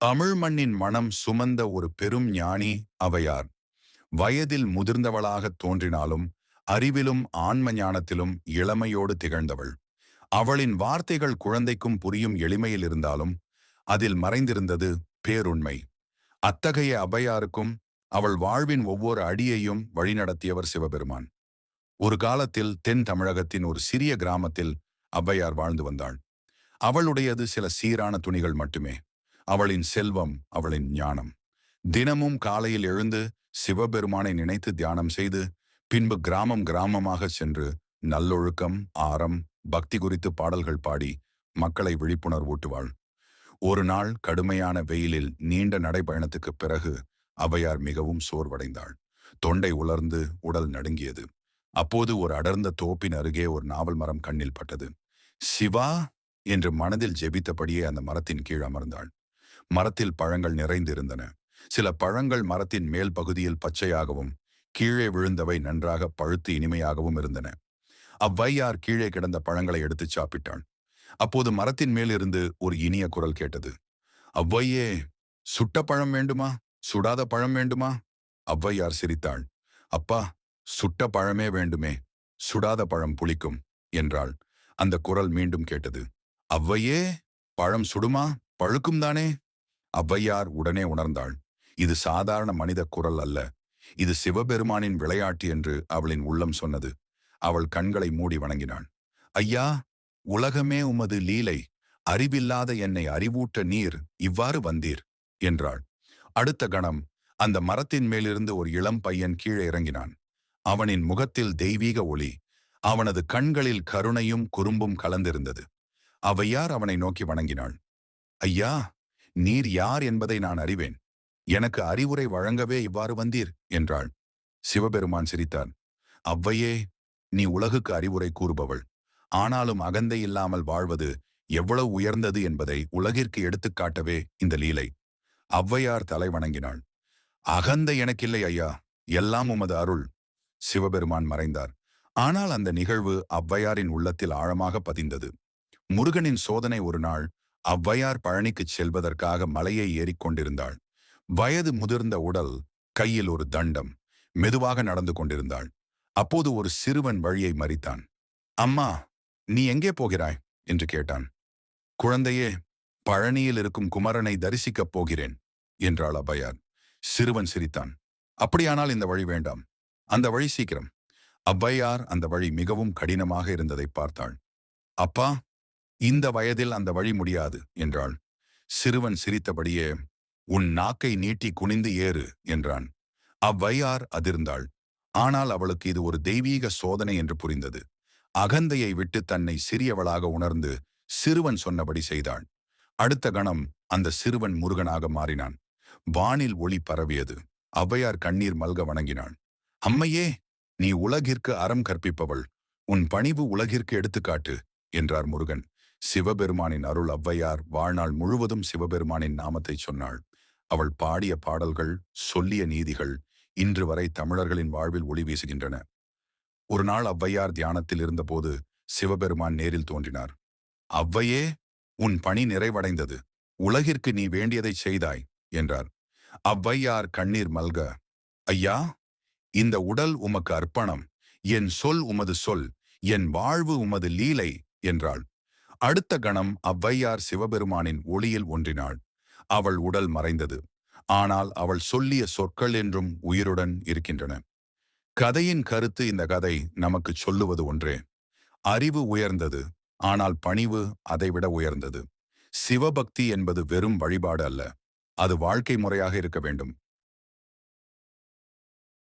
தமிழ் மண்ணின் மனம் சுமந்த ஒரு பெரும் ஞானி அவையார். வயதில் முதிர்ந்தவளாகத் தோன்றினாலும் அறிவிலும் ஆன்ம ஞானத்திலும் இளமையோடு திகழ்ந்தவள். அவளின் வார்த்தைகள் குழந்தைக்கும் புரியும் எளிமையில் இருந்தாலும் அதில் மறைந்திருந்தது பேருண்மை. அத்தகைய அபையாருக்கும் அவள் வாழ்வின் ஒவ்வொரு அடியையும் வழிநடத்தியவர் சிவபெருமான். ஒரு காலத்தில் தென் தமிழகத்தின் ஒரு சிறிய கிராமத்தில் அவ்வையார் வாழ்ந்து வந்தாள். அவளுடையது சில சீரான துணிகள் மட்டுமே. அவளின் செல்வம் அவளின் ஞானம். தினமும் காலையில் எழுந்து சிவபெருமானை நினைத்து தியானம் செய்து பின்பு கிராமம் கிராமமாக சென்று நல்லொழுக்கம் ஆரம் பக்தி குறித்து பாடல்கள் பாடி மக்களை விழிப்புணர்வூட்டுவாள். ஒரு நாள் கடுமையான வெயிலில் நீண்ட நடைபயணத்துக்கு பிறகு அவையார் மிகவும் சோர்வடைந்தாள். தொண்டை உலர்ந்து உடல் நடுங்கியது. அப்போது ஒரு அடர்ந்த தோப்பின் அருகே ஒரு நாவல் மரம் கண்ணில் பட்டது. சிவா! என்று மனதில் ஜெபித்தபடியே அந்த மரத்தின் கீழ் அமர்ந்தாள். மரத்தில் பழங்கள் நிறைந்திருந்தன. சில பழங்கள் மரத்தின் மேல் பகுதியில் பச்சையாகவும் கீழே விழுந்தவை நன்றாக பழுத்து இனிமையாகவும் இருந்தன. அவ்வையார் கீழே கிடந்த பழங்களை எடுத்துச் சாப்பிட்டாள் அப்போது மரத்தின் மேலிருந்து ஒரு இனிய குரல் கேட்டது. அவ்வையே சுட்ட பழம் வேண்டுமா? சுடாத பழம் வேண்டுமா? அவ்வையார் சிரித்தாள். அப்பா சுட்ட பழமே வேண்டுமே. சுடாத பழம் புளிக்கும் என்றாள். அந்த குரல் மீண்டும் கேட்டது. அவ்வையே பழம் சுடுமா? பழுக்கும் தானே? அவ்வையார் உடனே உணர்ந்தாள். இது சாதாரண மனித குரல் அல்ல. இது சிவபெருமானின் விளையாட்டு என்று அவளின் உள்ளம் சொன்னது. அவள் கண்களை மூடி வணங்கினாள். ஐயா உலகமே உமது லீலை. அறிவில்லாத என்னை அறிவூட்ட நீர் இவ்வாறு வந்தீர் என்றாள். அடுத்த கணம் அந்த மரத்தின் மேலிருந்து ஒரு இளம் பையன் கீழே இறங்கினான். அவனின் முகத்தில் தெய்வீக ஒளி. அவனது கண்களில் கருணையும் குறும்பும் கலந்திருந்தது. அவையார் அவனை நோக்கி வணங்கினாள். ஐயா நீர் யார் என்பதை நான் அறிவேன். எனக்கு அறிவுரை வழங்கவே இவ்வாறு வந்தீர் என்றாள். சிவபெருமான் சிரித்தான் அவ்வையே நீ உலகுக்கு அறிவுரை கூறுபவள். ஆனாலும் அகந்தை இல்லாமல் வாழ்வது எவ்வளவு உயர்ந்தது என்பதை உலகிற்கு எடுத்துக்காட்டவே இந்த லீலை. அவ்வையார் தலை வணங்கினாள். அகந்தை எனக்கில்லை ஐயா. எல்லாம் உமது அருள். சிவபெருமான் மறைந்தார். ஆனால் அந்த நிகழ்வு அவ்வையாரின் உள்ளத்தில் ஆழமாக பதிந்தது. முருகனின் சோதனை ஒரு நாள் அவ்வையார் பழனிக்குச் செல்வதற்காக மலையை ஏறிக்கொண்டிருந்தாள் வயது முதிர்ந்த உடல் கையில் ஒரு தண்டம் மெதுவாக நடந்து கொண்டிருந்தாள். அப்போது ஒரு சிறுவன் வழியை மறித்தான். அம்மா நீ எங்கே போகிறாய்? என்று கேட்டான். குழந்தையே பழனியில் இருக்கும் குமரனை தரிசிக்கப் போகிறேன் என்றாள் அவ்வையார் சிறுவன் சிரித்தான். அப்படியானால் இந்த வழி வேண்டாம். அந்த வழி சீக்கிரம். அவ்வையார் அந்த வழி மிகவும் கடினமாக இருந்ததை பார்த்தாள். அப்பா இந்த வயதில் அந்த வழி முடியாது என்றாள். சிறுவன் சிரித்தபடியே உன் நாக்கை நீட்டி குனிந்து ஏறு என்றான். அவ்வையார் அதிர்ந்தாள். ஆனால் அவளுக்கு இது ஒரு தெய்வீக சோதனை என்று புரிந்தது. அகந்தையை விட்டு தன்னை சிறியவளாக உணர்ந்து சிறுவன் சொன்னபடி செய்தாள். அடுத்த கணம் அந்த சிறுவன் முருகனாக மாறினான். வானில் ஒளி பரவியது. ஔவையார் கண்ணீர் மல்க வணங்கினாள். அம்மையே நீ உலகிற்கு அறம் கற்பிப்பவள். உன் பணிவு உலகிற்கு எடுத்துக்காட்டு என்றார் முருகன். சிவபெருமானின் அருள் ஔவையார் வாழ்நாள் முழுவதும் சிவபெருமானின் நாமத்தை சொன்னாள். அவள் பாடிய பாடல்கள் சொல்லிய நீதிகள் இன்று வரை தமிழர்களின் வாழ்வில் ஒளி வீசுகின்றன. ஒரு நாள் ஔவையார் தியானத்தில் இருந்தபோது சிவபெருமான் நேரில் தோன்றினார். அவ்வையே உன் பணி நிறைவடைந்தது. உலகிற்கு நீ வேண்டியதை செய்தாய் என்றார். அவ்வையார் கண்ணீர் மல்க. ஐயா இந்த உடல் உமக்கு அர்ப்பணம். என் சொல் உமது சொல். என் வாழ்வு உமது லீலை என்றாள். அடுத்த கணம் அவ்வையார் சிவபெருமானின் ஒளியில் ஒன்றினாள். அவள் உடல் மறைந்தது. ஆனால் அவள் சொல்லிய சொற்கள் என்றும் உயிருடன் இருக்கின்றன. கதையின் கருத்து இந்த கதை நமக்கு சொல்லுவது ஒன்றே. அறிவு உயர்ந்தது. ஆனால் பணிவு அதைவிட உயர்ந்தது. சிவபக்தி என்பது வெறும் வழிபாடு அல்ல. அது வாழ்க்கை முறையாக இருக்க வேண்டும்.